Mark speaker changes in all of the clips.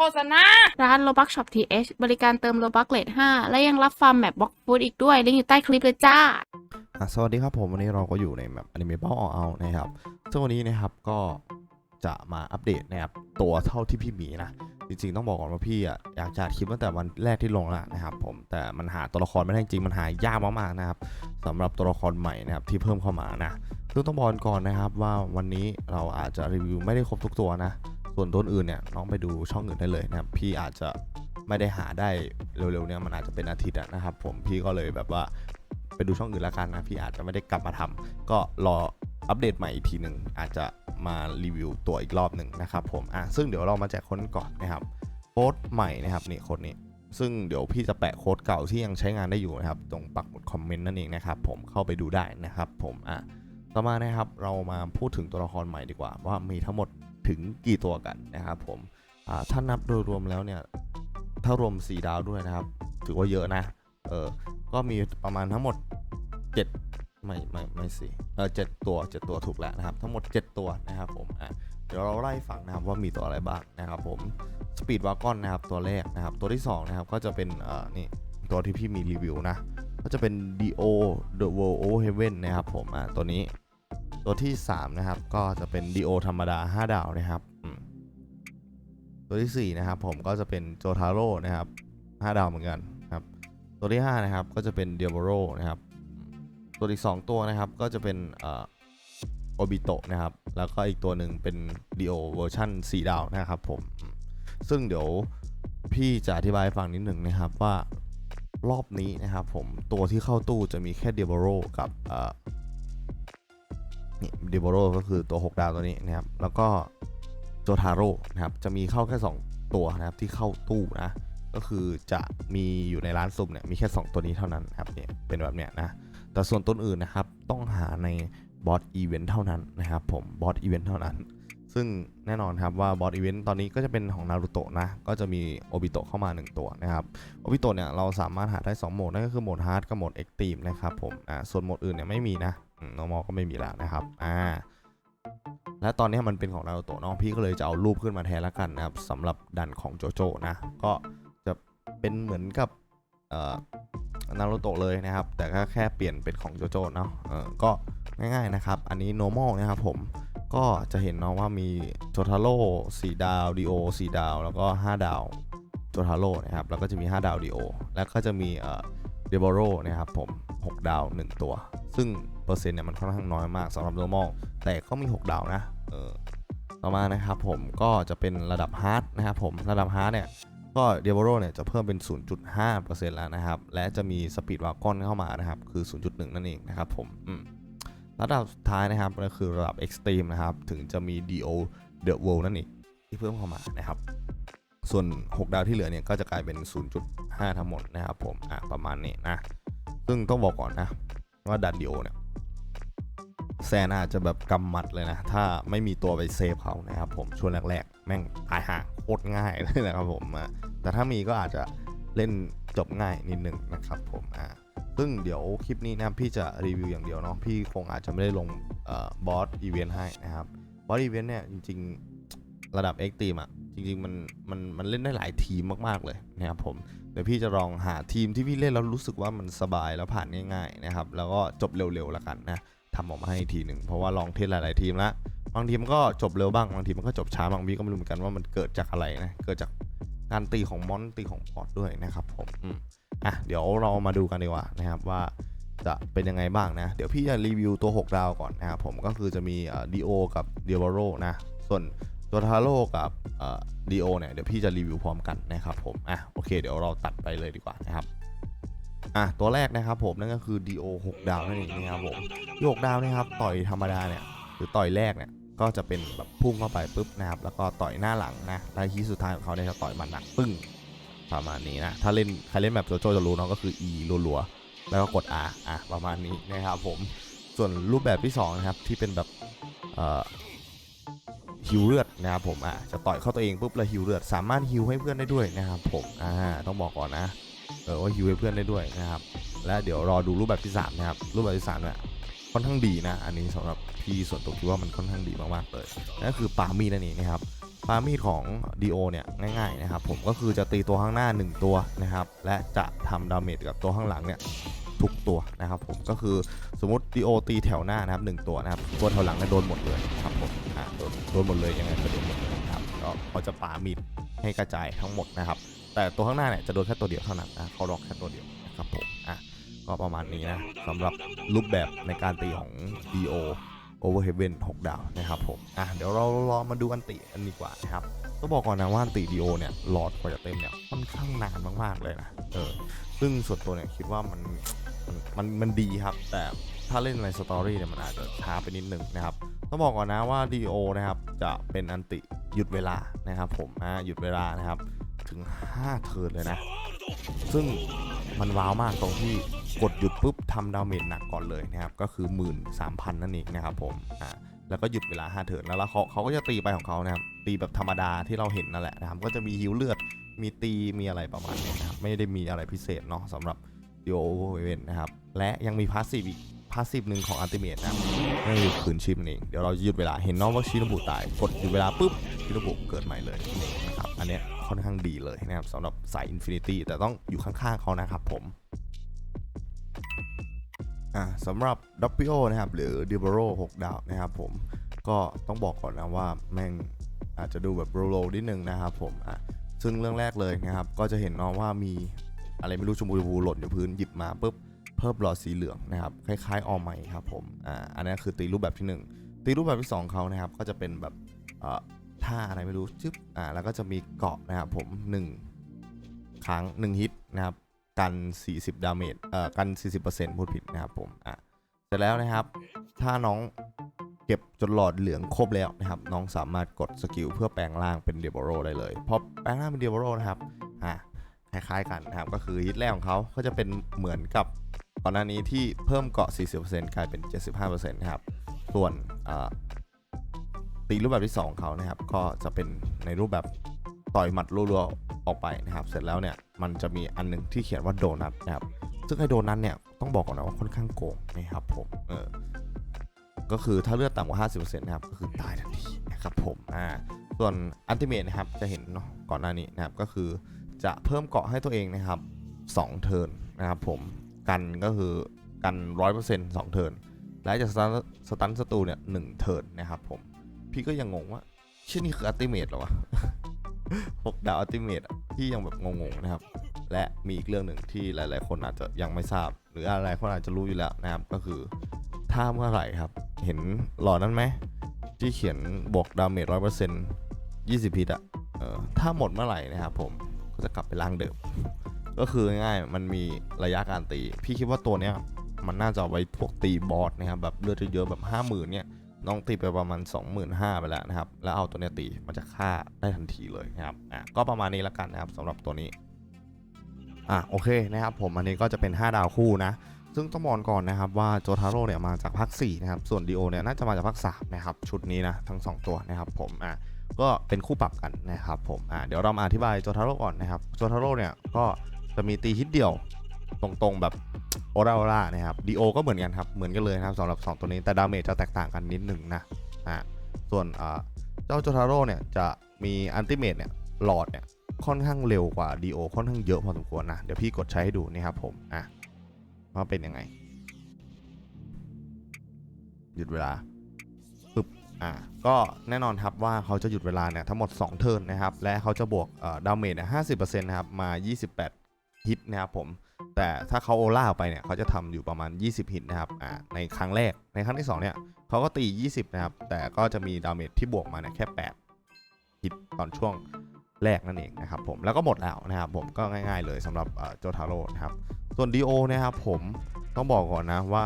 Speaker 1: ฆษณา
Speaker 2: ร้าน Robux Shop TH บริการเติม Robux เลท5และยังรับฟาร์มแมปบล็อกฟูดอีกด้วย ลิงก์อยู่ใต้คลิปเลยจ้า
Speaker 3: อะสวัสดีครับผมวันนี้เราก็อยู่ในแบบอนิเมะเบ้าเอานะครับซึ่งวันนี้นะครับก็จะมาอัปเดตนะครับตัวเท่าที่พี่มีนะ จริงๆต้องบอกก่อนว่าพี่อะอยากจะอัดคลิปตั้งแต่วันแรกที่ลงแล้วนะครับผมแต่มันหาตัวละครไม่ได้จริงมันหายากมากๆนะครับสำหรับตัวละครใหม่นะครับที่เพิ่มเข้ามานะซึ่งต้องบอกก่อนนะครับว่าวันนี้เราอาจจะรีวิวไม่ได้ครบทุกตัวนะ ส่วนตัวอื่นเนี่ยน้องไปดูช่องอื่นได้เลยนะครับพี่อาจจะไม่ได้หาได้เร็วๆเนี่ยมันอาจจะเป็นอาทิตย์นะครับ ผมพี่ก็เลยแบบว่าไปดูช่องอื่นแล้วกันนะพี่อาจจะไม่ได้กลับมาทำก็รออัปเดตใหม่อีกทีหนึ่งอาจจะมารีวิวตัวอีกรอบหนึ่งนะครับผมอะซึ่งเดี๋ยวเรามาแจกคนก่อนนะครับโค้ดใหม่นะครับนี่โค้ดนี้ซึ่งเดี๋ยวพี่จะแปะโค้ดเก่าที่ยังใช้งานได้อยู่นะครับ ตรงปักหมุดคอมเมนต์นั่นเองนะครับผมเข้าไปดูได้นะครับผมอะต่อมานะครับเรามาพูดถึงตัวละครใหม่ดีกว่า ว่ามีทั้งหมด ถึงกี่ตัวกันนะครับผมถ้านับโดยรวมแล้วเนี่ยถ้ารวมสีดาวด้วยนะครับ ถือว่าเยอะนะเออก็มีประมาณทั้งหมด 7 ไม่ไม่ไม่สิเออเจ็ดตัวเจ็ดตัวถูกแล้วนะครับ ทั้งหมด 7 ตัวนะครับผมอะเดี๋ยวเราไล่ฝั่งนะครับว่ามีตัวอะไรบ้างนะครับผมสปีดวากอนนะครับตัวแรกนะครับ ตัวที่ 2 นะครับก็จะเป็นเอ่อนี่ตัวที่พี่มีรีวิวนะ ก็จะเป็น DO The World of Heaven นะครับผมอะตัวนี้ ตัวที่ 3 นะครับ ก็จะเป็น Dio ธรรมดา 5 ดาวนะครับ ตัวทีสี่ 4 นะครับ ผมก็จะเป็นโจทาโร่นะครับ 5 ดาวเหมือนกันครับ ตัวที่ 5 นะครับ ก็จะเป็นเดียบโรนะครับ ตัวอีก 2 ตัวนะครับ ก็จะเป็นออโอบิโตะนะครับ แล้วก็อีกตัวหนึ่งเป็นดีโอเวอร์ชัน4 ดาวนะครับผม ซึ่งเดี๋ยวพี่จะอธิบายฟังนิดหนึ่งนะครับว่ารอบนี้นะครับผมตัวที่เข้าตู้จะมีแค่เดียบโรกับ นี่เดียบโรก็คือตัว 6 ดาวตัวนี้นะครับ แล้วก็โจทาโร่นะครับ จะมีเข้าแค่ 2 ตัวนะครับที่เข้าตู้นะ ก็คือจะมีอยู่ในร้านซุ่มเนี่ยมีแค่ 2 ตัวนี้เท่านั้นครับเนี่ยเป็นแบบเนี้ยนะ แต่ส่วนต้นอื่นนะครับต้องหาในบอสอีเวนต์เท่านั้นนะครับผมบอสอีเวนต์เท่านั้น ซึ่งแน่นอนครับว่าบอสอีเวนต์ตอนนี้ก็จะเป็นของนารูโตะนะ ก็จะมีโอบิโตะเข้ามา 1 ตัวนะครับโอบิโตะเนี่ยเราสามารถหาได้ 2 โหมดนั่นก็คือโหมดฮาร์ดกับโหมดเอ็กตีมนะครับผมอ่าส่วนโหมดอื่นเนี่ยไม่มีนะ นอมอก็ไม่มีแล้วนะครับอ่าและตอนนี้มันเป็นของนารูโตะน้องพี่ก็เลยจะเอารูปขึ้นมาแทนละกันนะครับสำหรับดันของโจโจนะก็จะเป็นเหมือนกับนารูโตะเลยนะครับ แต่ก็แค่เปลี่ยนเป็นของโจโจเนาะก็ง่ายๆนะครับ อันนี้ normal นะครับผมก็จะเห็นเนาะว่ามีโจทาโร่4ดาวดีโอ4ดาว แล้วก็ 5 ดาวโจทาโร่นะครับแล้วก็จะมี 5 ดาวดีโอแล้วก็จะมีเอ่อเดบโรนะครับผม 6 ดาว 1 ตัว ซึ่ง ร์เซ็นต์เนี่ยมันค่อนข้างน้อยมากสำหรับ normal แต่ก็มี 6 ดาวนะเออต่อมานะครับผมก็จะเป็นระดับฮาร์ดนะครับผมระดับฮาร์ดเนี่ยก็เดบโรเนี่ยจะเพิ่มเป็น 0.5%แล้วนะครับ และจะมีสปีดวากอนเข้ามานะครับ คือ 0.1 นั่นเองนะครับผมอืมระดับสุดท้ายนะครับก็คือระดับ Extreme นะครับ ถึงจะมี DO The World นั่นเองที่เพิ่มเข้ามานะครับ ส่วน 6 ดาวที่เหลือเนี่ยก็จะกลายเป็น 0.5 ทั้งหมดนะครับผม อะ ประมาณนี้นะ ซึ่งต้องบอกก่อนนะ ว่าดันดีโอเนี่ย แซนอาจจะแบบกำมัดเลยนะ ถ้าไม่มีตัวไปเซฟเขานะครับผมช่วงแรกๆ แม่งตายห่าโคตรง่ายเลยนะครับผมแต่ถ้ามีก็อาจจะเล่นจบง่ายนิดนึงนะครับผมอ่าซึ่งเดี๋ยวคลิปนี้นะพี่จะรีวิวอย่างเดียวเนาะพี่คงอาจจะไม่ได้ลงบอสอีเวนต์ให้นะครับบอสอีเวนต์เนี่ยจริง ๆ ระดับ X Team อะจริงๆมันมันมันเล่นได้หลายทีมมากๆเลยนะครับผมเดี๋ยวพี่จะลองหาทีมที่พี่เล่นแล้วรู้สึกว่ามันสบายแล้วผ่านง่าย ๆนะครับ แล้วก็จบเร็วๆแล้วกันนะ ทำออกมาให้ทีหนึ่งเพราะว่าลองเทสหลาย ๆ ทีมแล้วบางทีมก็จบเร็วบ้างบางทีมันก็จบช้าบางวีก็ไม่รู้เหมือนกันว่ามันเกิดจากอะไรนะเกิดจากการตีของมอนตีของพอร์ตด้วยนะครับผมอืมอะเดี๋ยวเรามาดูกันดีกว่านะครับว่าจะเป็นยังไงบ้างนะ เดี๋ยวพี่จะรีวิวตัว 6 ดาวก่อนนะครับผมก็คือจะมีดีโอกับเดียบโรนะส่วนตัวทาโร่กับดีโอเนี่ยเดี๋ยวพี่จะรีวิวพร้อมกันนะครับผมอะโอเค เดี๋ยวเราตัดไปเลยดีกว่านะครับ อะตัวแรกนะครับผมนั่นก็คือ DO 6 ดาวนั่นเองนะครับผมที่6ดาวนะครับต่อยธรรมดาเนี่ยหรือต่อยแรกเนี่ยก็จะเป็นแบบพุ่งเข้าไปปุ๊บนะครับแล้วก็ต่อยหน้าหลังนะแล้วทีสุดท้ายของเขาเนี่ยจะต่อยมันหนักปึ้งประมาณนี้นะถ้าเล่นใครเล่นแบบโจโจจะรู้เนาะก็คือ E รัวๆแล้วก็กด R อะประมาณนี้นะครับผมส่วนรูปแบบที่สองนะครับที่เป็นแบบเอ่อฮิวเลือดนะครับผมอะจะต่อยเข้าตัวเองปุ๊บแล้วฮิวเลือด สามารถฮิวให้เพื่อนได้ด้วยนะครับผมอ่าต้องบอกก่อนนะ เออว่าฮิวให้เพื่อนได้ด้วยนะครับ และเดี๋ยวรอดูรูปแบบที่3นะครับ รูปแบบที่3เนี่ยค่อนข้างดีนะ อันนี้สำหรับพี่ส่วนตัวคิดว่ามันค่อนข้างดีมากๆเลยนั่นคือปามีนั่นเองนะครับปามีดของดีโอเนี่ยง่ายๆนะครับ ผมก็คือจะตีตัวข้างหน้า 1 ตัวนะครับ และจะทำดาเมจกับตัวข้างหลังเนี่ยทุกตัวนะครับผมก็คือสมมติดีโอตีแถวหน้านะครับหนึ่งตัวนะครับตัวแถวหลังเนี่ยโดนหมดเลยครับผมอ่าโดนโดนหมดเลยยังไงก็โดนหมดเลยนะครับก็เขาจะปามีดให้กระจายทั้งหมดนะครับ แต่ตัวข้างหน้าเนี่ยจะโดนแค่ตัวเดียวเท่านั้นนะเขาล็อกแค่ตัวเดียวนะครับผมอะก็ประมาณนี้นะสำหรับรูปแบบในการตีของ DO Over Heaven 6 ดาวนะครับผมอะเดี๋ยวเราลองมาดูอันติกันดีกว่านะครับต้องบอกก่อนนะว่าอันติ DO เนี่ยหลอดกว่าจะเต็มเนี่ยค่อนข้างนานมากๆเลยนะเออซึ่งส่วนตัวเนี่ยคิดว่ามันมันมันดีครับ แต่ถ้าเล่นในสตอรี่เนี่ยมันอาจจะช้าไปนิดนึงนะครับต้องบอกก่อนนะว่า DO นะครับจะเป็นอันติหยุดเวลานะครับผมอะหยุดเวลานะครับ ถึง 5 เทิร์นเลยนะ ซึ่งมันว้าวมากตรงที่กดหยุดปุ๊บทำดาเมจหนักก่อนเลยนะครับ ก็คือ 13,000 นั่นเองนะครับผมอ่าแล้วก็หยุดเวลา 5 เทิร์นแล้วลเขาเขาก็จะตีไปของเขานะครับ ตีแบบธรรมดาที่เราเห็นนั่นแหละนะครับ ก็จะมีฮิวเลือด มีตีมีอะไรประมาณนี้นะครับ ไม่ได้มีอะไรพิเศษเนาะสำหรับ d o e v e n t นะครับ และยังมีพาสซีฟอีกพาสซีฟหนึ่งของอัลติเมทนะครับนั่นคือคืนชีพนั่นเองเดี๋ยวเราหยุดเวลาเห็นน้องว่าชินบุตาย กดหยุดเวลาปุ๊บชินบุเกิดใหม่เลยนะครับอันเนี้ย ค่อนข้างดีเลยนะครับสำหรับสายอินฟินิตี้แต่ต้องอยู่ข้างๆเขานะครับผมสำหรับดับเบิลนะครับ หรือดิบโร6ดาวนะครับผมก็ต้องบอกก่อนนะว่าแม่งอาจจะดูแบบโรโลนิดนึงนะครับผมอะซึ่งเรื่องแรกเลยนะครับ ก็จะเห็นน้องว่ามีอะไรไม่รู้ชมพูบูหล่นอยู่พื้นหยิบมาปุ๊บเพิ่มหลอดสีเหลืองนะครับ คล้ายๆออมไมครับผมอ่าอันนี้คือตีรูปแบบที่หนึ่งตีรูปแบบที่สองเขานะครับ ก็จะเป็นแบบ ท่าอะไรไม่รู้จึ๊บอ่าแล้วก็จะมีเกาะนะครับผมหนึ่งครั้งหนึ่งฮิตนะครับ กัน 40 ดาเมจเอ่อกัน 40%พูดผิดนะครับผมอะเสร็จแล้วนะครับ ถ้าน้องเก็บจนหลอดเหลืองครบแล้วนะครับ น้องสามารถกดสกิลเพื่อแปลงร่างเป็นเดบโรได้เลยพอแปลงร่างเป็นเดบโรนะครับอะคล้ายๆกันนะครับก็คือฮิตแรกของเขาก็จะเป็นเหมือนกับก่อนหน้านี้ที่เพิ่มเกาะ 40%กลายเป็น 75%นะครับส่วนอ่า ตีรูปแบบที่ 2เขานะครับ ก็จะเป็นในรูปแบบต่อยหมัดรัวๆออกไปนะครับ เสร็จแล้วเนี่ยมันจะมีอันหนึงที่เขียนว่าโดนัทนะครับ ซึ่งไอ้โดนัทเนี่ยต้องบอกก่อนนะว่าค่อนข้างโกงนะครับผมเออก็คือถ้าเลือดต่ำกว่า 50%นะครับก็คือตายทันทีนะครับผมอ่าส่วนอันติเมทนะครับจะเห็นเนาะก่อนหน้านี้นะครับก็คือจะเพิ่มเกาะให้ตัวเองนะครับ2เทิร์นนะครับผมกันก็คือกัน 100% 2เทิร์นและจะสตันสตันศัตรูเนี่ยหนึ่งเทิร์นนะครับผม พี่ก็ยังงงว่าเชื่อนี่คืออัลติเมทหรอวะหกดาวอัลติเมทที่ยังแบบงงๆนะครับ และมีอีกเรื่องหนึ่งที่หลายๆ คนอาจจะยังไม่ทราบ หรืออะไรคนอาจจะรู้อยู่แล้วนะครับ ก็คือถ้าเมื่อไหร่ครับ เห็นหลอดนั้นไหมที่เขียนบวกดาเมจร้อยเปอร์เซ็นต์ยี่สิบพิษอะเออถ้าหมดเมื่อไหร่นะครับผมก็จะกลับไปร่างเดิม ก็คือง่ายๆมันมีระยะการตี พี่คิดว่าตัวเนี้ยมันน่าจะไว้พวกตีบอสนะครับแบบเลือดเยอะๆแบบห้าหมื่นเนี่ย น้องตีไปประมาณ 25,000ไปแล้วนะครับ แล้วเอาตัวเนี้ยตีมันจะฆ่าได้ทันทีเลยนะครับอะก็ประมาณนี้ล้วกันนะครับสำหรับตัวนี้อะโอเคนะครับผมอันนี้ก็จะเป็น 5 ดาวคู่นะ ซึ่งต้องบอกก่อนนะครับว่าโจทาโร่เนี่ยมาจากภาค4นะครับส่วนดีโอเนี่ยน่าจะมาจากภาค3นะครับชุดนี้นะทั้ง 2 ตัวนะครับผมอะก็เป็นคู่ปรับกันนะครับผมอะเดี๋ยวเรามาอธิบายโจทาโร่ก่อนนะครับโจทาโร่เนี่ยก็จะมีตีฮิตเดียว ตรงๆแบบโอราโอรานะครับดีโอก็เหมือนกันครับ เหมือนกันเลยนะครับสำหรับ 2 ตัวนี้แต่ดาเมจจะแตกต่างกันนิดหนึ่งนะอะส่วนเจ้าโจทาโร่เนี่ยจะมีอันติเมตเนี่ยหลอดเนี่ยค่อนข้างเร็วกว่าดีโอค่อนข้างเยอะพอสมควรนะ เดี๋ยวพี่กดใช้ให้ดูนี่ครับผมอะว่าเป็นยังไงหยุดเวลาปึ๊บอะก็แน่นอนครับว่าเขาจะหยุดเวลาเนี่ยทั้งหมด 2 เทิร์นนะครับ และเขาจะบวกดาเมจเนี่ยห้าสิบเปอร์เซ็นต์นะครับมา 28 ฮิตนะครับผม แต่ถ้าเขาโอล่าออกไปเนี่ยเขาจะทำอยู่ประมาณ 20 ฮิตนะครับอ่าในครั้งแรกในครั้งที่ 2 เนี่ยเขาก็ตี 20 นะครับ แต่ก็จะมีดาเมจที่บวกมาเนี่ยแค่ 8 ฮิตตอนช่วงแรกนั่นเองนะครับผมแล้วก็หมดแล้วนะครับผมก็ง่ายๆเลยสำหรับโจทาโร่นะครับส่วน DO นะครับผมต้องบอกก่อนนะว่า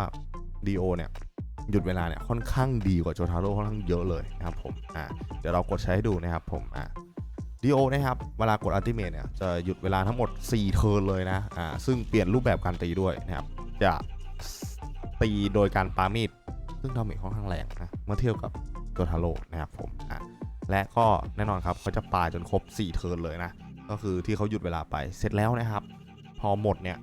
Speaker 3: DO เนี่ยหยุดเวลาเนี่ยค่อนข้างดีกว่าโจทาโร่ค่อนข้างเยอะเลยนะครับผมอ่าเดี๋ยวเรากดใช้ให้ดูนะครับผมอ่า ดีโอนะครับ เวลากดอัลติเมทเนี่ยจะหยุดเวลาทั้งหมด 4 เทิร์นเลยนะ อ่า ซึ่งเปลี่ยนรูปแบบการตีด้วยนะครับ จะตีโดยการปามีด ซึ่งดาเมจค่อนข้างแรงนะ เมื่อเทียบกับโจทาโร่นะครับผม อะและก็แน่นอนครับเขาจะปาจนครบ 4 เทิร์นเลยนะ ก็คือที่เขาหยุดเวลาไป เสร็จแล้วนะครับ พอหมดเนี่ย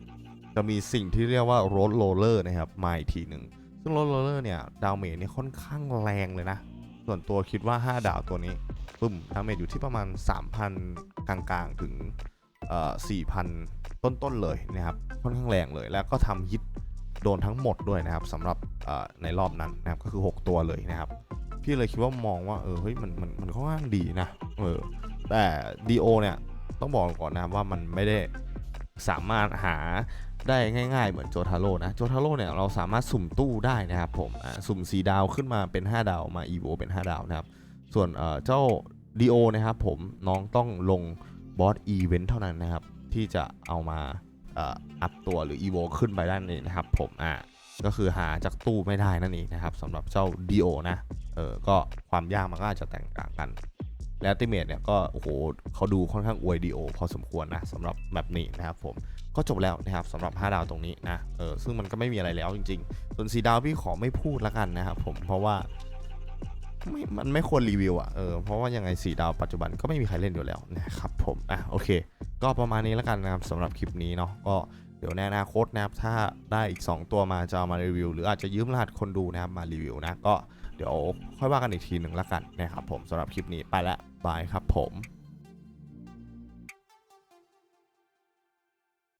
Speaker 3: จะมีสิ่งที่เรียกว่าโรดโรเลอร์นะครับ มาอีกทีหนึ่ง ซึ่งโรดโรเลอร์เนี่ย ดาเมจเนี่ยค่อนข้างแรงเลยนะ ส่วนตัวคิดว่า 5 ดาวตัวนี้ ปึ้มดาเมจอยู่ที่ประมาณ 3,000 กลางๆ ถึงเอ่อ4,000 ต้นๆเลยนะครับ ค่อนข้างแรงเลย แล้วก็ทำฮิตโดนทั้งหมดด้วยนะครับสำหรับเอ่อในรอบนั้นนะครับก็คือ 6 ตัวเลยนะครับ พี่เลยคิดว่ามองว่าเออเฮ้ยมันมันมันค่อนข้างดีนะเออแต่ดีโอเนี่ยต้องบอกก่อนนะครับว่ามันไม่ได้สามารถหาได้ง่าย ๆ เหมือนโจทาโร่นะโจทาโร่เนี่ยเราสามารถสุ่มตู้ได้นะครับผมสุ่ม 4 ดาวขึ้นมาเป็น 5 ดาวมาอีโวเป็น 5 ดาวนะครับ ส่วนเจ้าดีโอนะครับผมน้องต้องลงบอสอีเวนต์เท่านั้นนะครับ ที่จะเอามาอัพตัวหรืออีโวขึ้นไปได้นั่นเองนะครับ ผมอ่าก็คือหาจากตู้ไม่ได้นั่นเองนะครับสำหรับเจ้าดีโอนะเออก็ความยากมันก็อาจจะแตกต่างกัน และติเมตเนี่ยก็โอ้โหเขาดูค่อนข้างอวยดีโอพอสมควรนะสำหรับแบบนี้นะครับผมก็จบแล้วนะครับสำหรับ 5 ดาวตรงนี้นะเออซึ่งมันก็ไม่มีอะไรแล้วจริง ๆ ส่วน4ดาวพี่ขอไม่พูดละกันนะครับผมเพราะว่า ไม่มันไม่ควรรีวิวอะ่ะเออเพราะว่ายังไง4ดาวปัจจุบันก็ไม่มีใครเล่นอยู่แล้วนะครับผมอะโอเค ก็ประมาณนี้ละกันนะครับสำหรับคลิปนี้เนาะก็เดี๋ยวในอนาคตนะครับถ้าได้อีก 2 ตัวมาจะเอามารีวิว หรืออาจจะยืมรหัสคนดูนะครับมารีวิวนะก็เดี๋ยวค่อยว่ากันอีกทีหนึ่งละกันนะครับผมสำหรับคลิปนี้ไปละบายครับผม